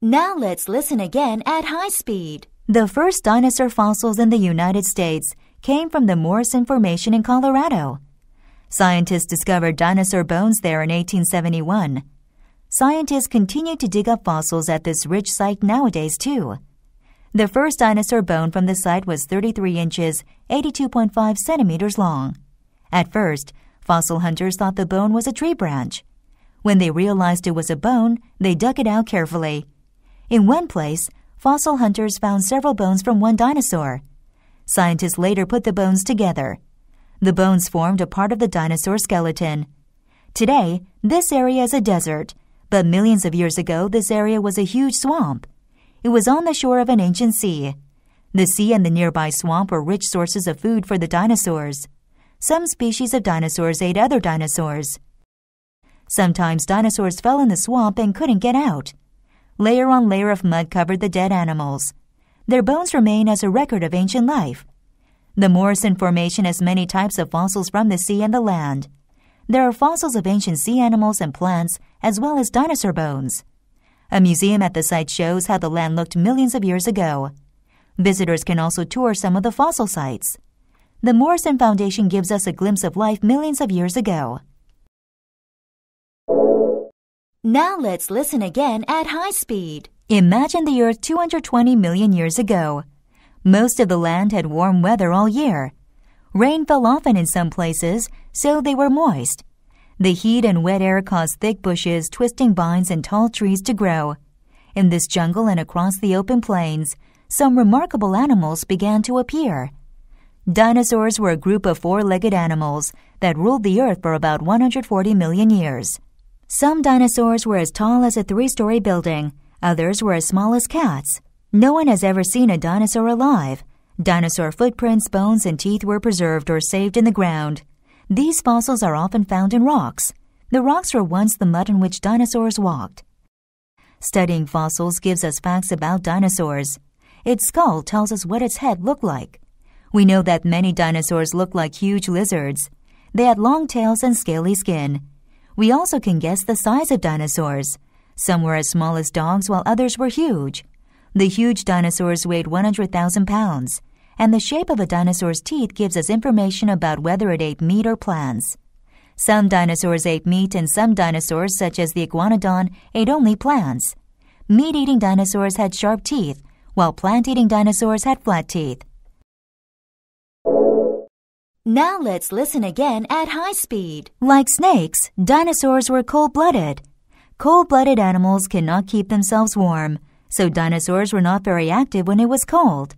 Now let's listen again at high speed. The first dinosaur fossils in the United States came from the Morrison Formation in Colorado. Scientists discovered dinosaur bones there in 1871. Scientists continue to dig up fossils at this rich site nowadays, too. The first dinosaur bone from the site was 33 inches, 82.5 centimeters long. At first, fossil hunters thought the bone was a tree branch. When they realized it was a bone, they dug it out carefully. In one place, fossil hunters found several bones from one dinosaur. Scientists later put the bones together. The bones formed a part of the dinosaur skeleton. Today, this area is a desert, but millions of years ago, this area was a huge swamp. It was on the shore of an ancient sea. The sea and the nearby swamp were rich sources of food for the dinosaurs. Some species of dinosaurs ate other dinosaurs. Sometimes dinosaurs fell in the swamp and couldn't get out. Layer on layer of mud covered the dead animals. Their bones remain as a record of ancient life. The Morrison Formation has many types of fossils from the sea and the land. There are fossils of ancient sea animals and plants, as well as dinosaur bones. A museum at the site shows how the land looked millions of years ago. Visitors can also tour some of the fossil sites. The Morrison Foundation gives us a glimpse of life millions of years ago. Now let's listen again at high speed. Imagine the Earth 220 million years ago. Most of the land had warm weather all year. Rain fell often in some places, so they were moist. The heat and wet air caused thick bushes, twisting vines, and tall trees to grow. In this jungle and across the open plains, some remarkable animals began to appear. Dinosaurs were a group of four-legged animals that ruled the earth for about 140 million years. Some dinosaurs were as tall as a three-story building. Others were as small as cats. No one has ever seen a dinosaur alive. Dinosaur footprints, bones, and teeth were preserved or saved in the ground. These fossils are often found in rocks. The rocks were once the mud in which dinosaurs walked. Studying fossils gives us facts about dinosaurs. Its skull tells us what its head looked like. We know that many dinosaurs looked like huge lizards. They had long tails and scaly skin. We also can guess the size of dinosaurs. Some were as small as dogs while others were huge. The huge dinosaurs weighed 100,000 pounds, and the shape of a dinosaur's teeth gives us information about whether it ate meat or plants. Some dinosaurs ate meat and some dinosaurs, such as the iguanodon, ate only plants. Meat-eating dinosaurs had sharp teeth, while plant-eating dinosaurs had flat teeth. Now let's listen again at high speed. Like snakes, dinosaurs were cold-blooded. Cold-blooded animals cannot keep themselves warm, so dinosaurs were not very active when it was cold.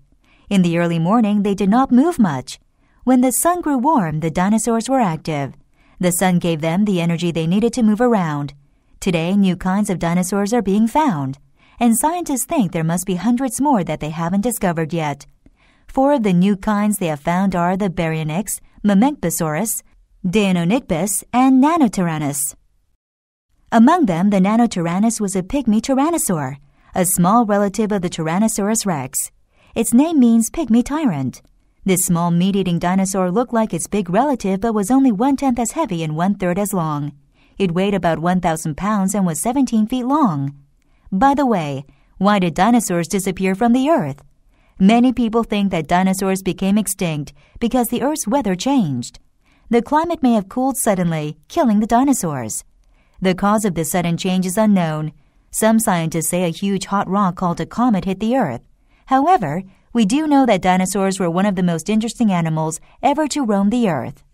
In the early morning, they did not move much. When the sun grew warm, the dinosaurs were active. The sun gave them the energy they needed to move around. Today, new kinds of dinosaurs are being found, and scientists think there must be hundreds more that they haven't discovered yet. Four of the new kinds they have found are the Baryonyx, Mamenkbsaurus, Deinonychus, and Nanotyrannus. Among them, the Nanotyrannus was a pygmy tyrannosaur, a small relative of the Tyrannosaurus rex. Its name means pygmy tyrant. This small meat-eating dinosaur looked like its big relative but was only one-tenth as heavy and one-third as long. It weighed about 1,000 pounds and was 17 feet long. By the way, why did dinosaurs disappear from the earth? Many people think that dinosaurs became extinct because the Earth's weather changed. The climate may have cooled suddenly, killing the dinosaurs. The cause of this sudden change is unknown. Some scientists say a huge hot rock called a comet hit the Earth. However, we do know that dinosaurs were one of the most interesting animals ever to roam the Earth.